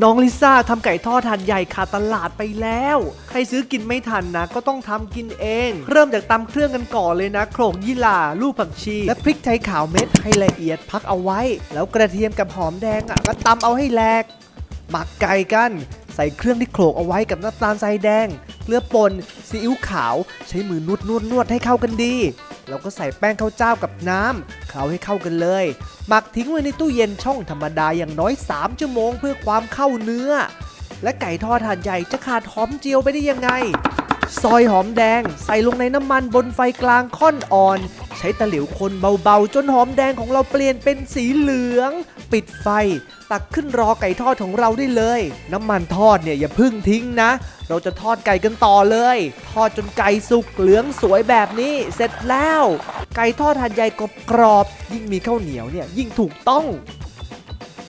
น้องลิซ่าทำไก่ทอดถาดใหญ่ขาดตลาดไปแล้ว ใครซื้อกินไม่ทันนะ ก็ต้องทำกินเอง เริ่มจากตำเครื่องกันก่อนเลยนะโขลกยี่หร่าลูกผักชี และพริกไทยขาวเม็ดให้ละเอียดพักเอาไว้ แล้วกระเทียมกับหอมแดงอะก็ตำเอาให้แหลกหมักไก่กัน ใส่เครื่องที่โขลกเอาไว้กับน้ำตาลทรายแดงเกลือป่นซีอิ๊วขาว ใช้มือนวดนวดนวดให้เข้ากันดี แล้วก็ใส่แป้งข้าวเจ้ากับน้ำเคล้าให้เข้ากันเลย หมักทิ้งไว้ในตู้เย็นช่องธรรมดาอย่างน้อย 3 ชั่วโมงเพื่อความเข้าเนื้อ และไก่ทอดถานใหญ่จะขาดหอมเจียวไปได้ยังไง ซอยหอมแดง ใส่ลงในน้ำมันบนไฟกลางค่อนอ่อน ใช้ตะหลิวคนเบาๆ จนหอมแดงของเราเปลี่ยนเป็นสีเหลือง ปิดไฟ ตักขึ้นรอไก่ทอดของเราได้เลย น้ำมันทอดเนี่ยอย่าพึ่งทิ้งนะ เราจะทอดไก่กันต่อเลย ทอดจนไก่สุกเหลืองสวยแบบนี้เสร็จแล้ว ไก่ทอดหันใหญ่กรอบๆยิ่งมีข้าวเหนียวเนี่ยยิ่งถูกต้อง